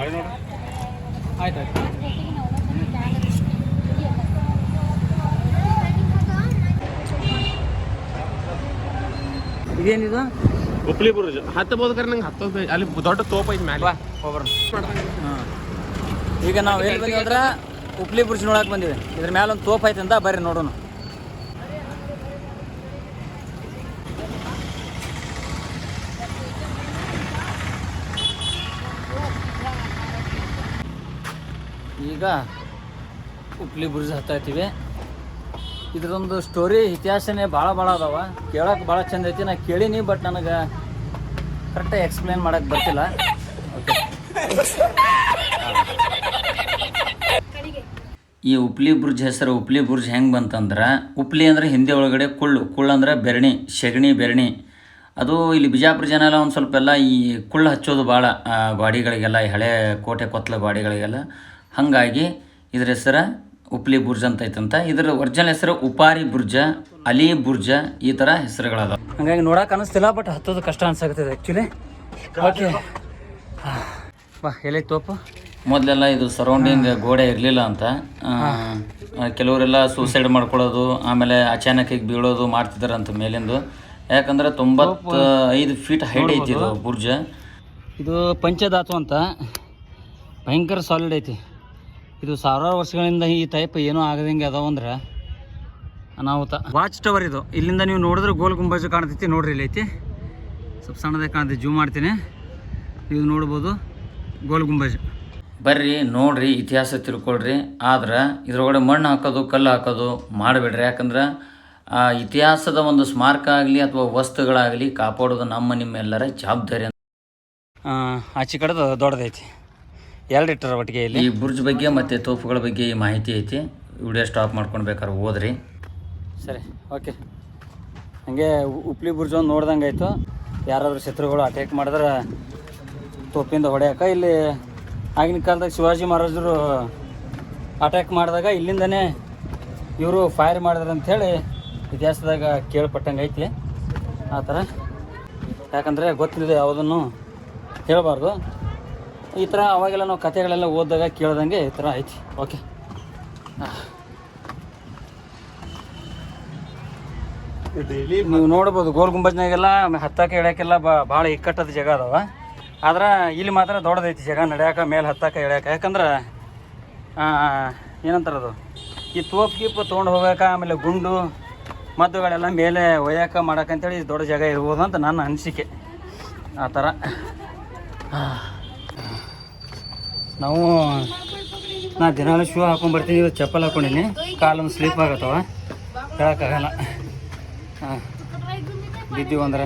ಮಾಡಿ ನೋಡಿ. ಆಯ್ತು ಆಯ್ತು. ಇದೇನಿದು ಉಪ್ಲಿ ಬುರುಜ್. ಹತ್ತಬಹುದು ಕರೆ ನಂಗೆ ಹತ್ತೋದು ಅಲ್ಲಿ ದೊಡ್ಡ ತೋಪ ಐತಿ ಮ್ಯಾಲೆ. ಹೋಗ್ರ ಈಗ ನಾವು ಎಲ್ಲಿ ಬಂದಿವಂದ್ರ ಉಪ್ಲಿ ಬುರ್ಜ್ ನೋಡಕ್ ಬಂದಿವಿ. ಇದ್ರ ಮ್ಯಾಲ ಒಂದು ತೋಪ ಐತಿ ಅಂತ ಬರ್ರಿ ನೋಡೋಣ. ಈಗ ಉಪ್ಲಿ ಬುರ್ಜ್ ಹತ್ತಾಯ್ತೀವಿ ಇದ್ರದೊಂದು ಸ್ಟೋರಿ ಇತಿಹಾಸನೇ ಭಾಳ ಭಾಳ ಅದಾವ. ಕೇಳೋಕೆ ಭಾಳ ಚಂದ ಐತಿ. ನಾ ಕೇಳೀನಿ ಬಟ್ ನನಗೆ ಕರೆಕ್ಟಾಗಿ ಎಕ್ಸ್ಪ್ಲೇನ್ ಮಾಡಕ್ಕೆ ಬರ್ತಿಲ್ಲ. ಈ ಉಪ್ಲಿ ಬ್ರಿಡ್ಜ್ ಹೆಸರು ಉಪ್ಲಿ ಬ್ರಿಡ್ಜ್ ಹೆಂಗೆ ಬಂತಂದ್ರೆ ಉಪ್ಲಿ ಅಂದ್ರೆ ಹಿಂದಿ ಒಳಗಡೆ ಕುಳ್ಳು. ಕುಳ್ಳು ಅಂದ್ರೆ ಬೆರಣಿ ಶಗಣಿ ಬೆರಣಿ. ಅದು ಇಲ್ಲಿ ಬಿಜಾಪುರ ಜನ ಎಲ್ಲ ಒಂದು ಸ್ವಲ್ಪ ಎಲ್ಲ ಈ ಕುಳ್ಳು ಹಚ್ಚೋದು ಭಾಳ ಗಾಡಿಗಳಿಗೆಲ್ಲ, ಈ ಹಳೆ ಕೋಟೆ ಕೊತ್ತಲ ಗಾಡಿಗಳಿಗೆಲ್ಲ. ಹಾಗಾಗಿ ಇದ್ರ ಹೆಸರು ಉಪ್ಲಿ ಬುರ್ಜ್ ಅಂತ ಐತಂತ ಇದ್ರ ಒರಿಜಿನಲ್ ಹೆಸರು ಉಪಾರಿ ಬುರ್ಜ ಅಲಿ ಬುರ್ಜ ಈ ಥರ ಹೆಸರುಗಳದ ಹಂಗಾಗಿ ನೋಡಕ್ಕೆ ಅನಿಸ್ತಿಲ್ಲ ಬಟ್ ಹತ್ತೋದು ಕಷ್ಟ ಅನ್ಸಾಕತ್ತದ ಆ್ಯಕ್ಚುಲಿ ಓಕೆ ಬಾ ಎಲ್ಲಿ ತೋಪು? ಮೊದಲೆಲ್ಲ ಇದು ಸರೌಂಡಿಂಗ್ ಗೋಡೆ ಇರಲಿಲ್ಲ ಅಂತ. ಕೆಲವರೆಲ್ಲ ಸೂಸೈಡ್ ಮಾಡ್ಕೊಳ್ಳೋದು ಆಮೇಲೆ ಅಚಾನಕ್ ಈಗ ಬೀಳೋದು ಮಾಡ್ತಿದ್ದಾರಂತ ಮೇಲಿಂದು. ಯಾಕಂದ್ರೆ ತೊಂಬತ್ತ ಐದು ಫೀಟ್ ಹೈಟ್ ಐತಿ ಇದು ಬುರ್ಜ. ಇದು ಪಂಚಧಾತು ಅಂತ. ಭಯಂಕರ ಸಾಲಿಡ್ ಐತಿ. ಇದು ಸಾವಿರಾರು ವರ್ಷಗಳಿಂದ ಈ ಟೈಪ್ ಏನೂ ಆಗದಂಗೆ ಅದಾವ ಅಂದ್ರೆ ಅನಾಹುತ. ವಾಚ್ ಟವರ್ ಇದು. ಇಲ್ಲಿಂದ ನೀವು ನೋಡಿದ್ರೆ ಗೋಲ್ ಗುಂಬಜ್ ಕಾಣ್ತೈತಿ ನೋಡ್ರಿ ಇಲ್ಲಿ ಐತಿ. ಸ್ವಲ್ಪ ಸಣ್ಣದಾಗಿ ಕಾಣ್ತೈತಿ ಜೂಮ್ ಮಾಡ್ತೀನಿ. ನೀವು ನೋಡ್ಬೋದು ಗೋಲ್ ಗುಂಬಜ್. ಬರ್ರಿ ನೋಡ್ರಿ ಇತಿಹಾಸ ತಿಳ್ಕೊಳ್ರಿ. ಆದ್ರೆ ಇದ್ರೊಳಗಡೆ ಮಣ್ಣು ಹಾಕೋದು ಕಲ್ಲು ಹಾಕೋದು ಮಾಡಬೇಡ್ರಿ. ಯಾಕಂದ್ರೆ ಆ ಇತಿಹಾಸದ ಒಂದು ಸ್ಮಾರಕ ಆಗಲಿ ಅಥವಾ ವಸ್ತುಗಳಾಗಲಿ ಕಾಪಾಡೋದು ನಮ್ಮ ನಿಮ್ಮೆಲ್ಲರ ಜವಾಬ್ದಾರಿ ಆಚೆ ಕಡೆದು ದೊಡ್ಡದೈತಿ. ಎರಡು ಇಟ್ಟರ ಒಟ್ಟಿಗೆ ಇಲ್ಲಿ? ಈ ಬುರ್ಜ್ ಬಗ್ಗೆ ಮತ್ತು ತೋಪುಗಳ ಬಗ್ಗೆ ಈ ಮಾಹಿತಿ ಐತಿ. ವಿಡಿಯೋ ಸ್ಟಾಪ್ ಮಾಡ್ಕೊಂಡು ಬೇಕಾದ್ರೆ ಓದ್ರಿ ಸರಿ ಓಕೆ ಹಾಗೆ ಉಪ್ಲಿ ಬುರ್ಜ್ ಒಂದು ನೋಡ್ದಂಗೆ ಆಯಿತು. ಯಾರಾದರೂ ಶತ್ರುಗಳು ಅಟ್ಯಾಕ್ ಮಾಡಿದ್ರೆ ತೋಪಿಂದ ಹೊಡೆಯಕ್ಕೆ ಇಲ್ಲಿ ಆಗಿನ ಕಾಲದಾಗ ಶಿವಾಜಿ ಮಹಾರಾಜರು ಅಟ್ಯಾಕ್ ಮಾಡಿದಾಗ ಇಲ್ಲಿಂದನೇ ಇವರು ಫೈರ್ ಮಾಡಿದ್ರು ಅಂಥೇಳಿ ಇತಿಹಾಸದಾಗ ಕೇಳ್ಪಟ್ಟಂಗೆ ಐತಿ. ಆ ಥರ. ಯಾಕಂದರೆ ಗೊತ್ತಿಲ್ಲದೆ ಯಾವುದನ್ನು ಹೇಳಬಾರ್ದು. ಈ ಥರ ಅವಾಗೆಲ್ಲ ನಾವು ಕಥೆಗಳೆಲ್ಲ ಓದಿದಾಗ ಕೇಳ್ದಂಗೆ ಈ ಥರ ಐತಿ. ಓಕೆ. ನೀವು ನೋಡ್ಬೋದು ಗೋಲ್ ಗುಂಬಜ್ನಾಗೆಲ್ಲ ಹತ್ತಕ್ಕೆ ಇಳ್ಯಾಕೆಲ್ಲ ಭಾಳ ಇಕ್ಕಟ್ಟದ ಜಾಗ ಅದಾವ. ಆದ್ರೆ ಇಲ್ಲಿ ಮಾತ್ರ ದೊಡ್ಡದೈತಿ ಜಾಗ ನಡ್ಯಾಕ ಮೇಲೆ ಹತ್ತಕ್ಕೆ ಇಳ್ಯಾಕ ಯಾಕಂದ್ರೆ ಏನಂತಾರದು ಈ ತೋಪ್ ಗೀಪ್ ತೊಗೊಂಡು ಹೋಗಾಕ ಆಮೇಲೆ ಗುಂಡು ಮದ್ದುಗಳೆಲ್ಲ ಮೇಲೆ ಒಯ್ಯಾಕ ಮಾಡಕ್ಕಂತೇಳಿ ದೊಡ್ಡ ಜಾಗ ಇರ್ಬೋದು ಅಂತ ನನ್ನ ಅನಿಸಿಕೆ. ಆ ಥರ. ನಾವು ನಾ ದಿನಾಲು ಶೂ ಹಾಕೊಂಡ್ ಬರ್ತೀನಿ ಇವತ್ತು ಚಪ್ಪಲ್ ಹಾಕೊಂಡಿನಿ ಕಾಲೊಂದು ಸ್ಲಿಪ್ ಆಗತ್ತವ ಹೇಳೋಕ್ಕಾಗಲ್ಲ ಹಾಂ ಬಿದ್ದೀವಿ ಅಂದ್ರೆ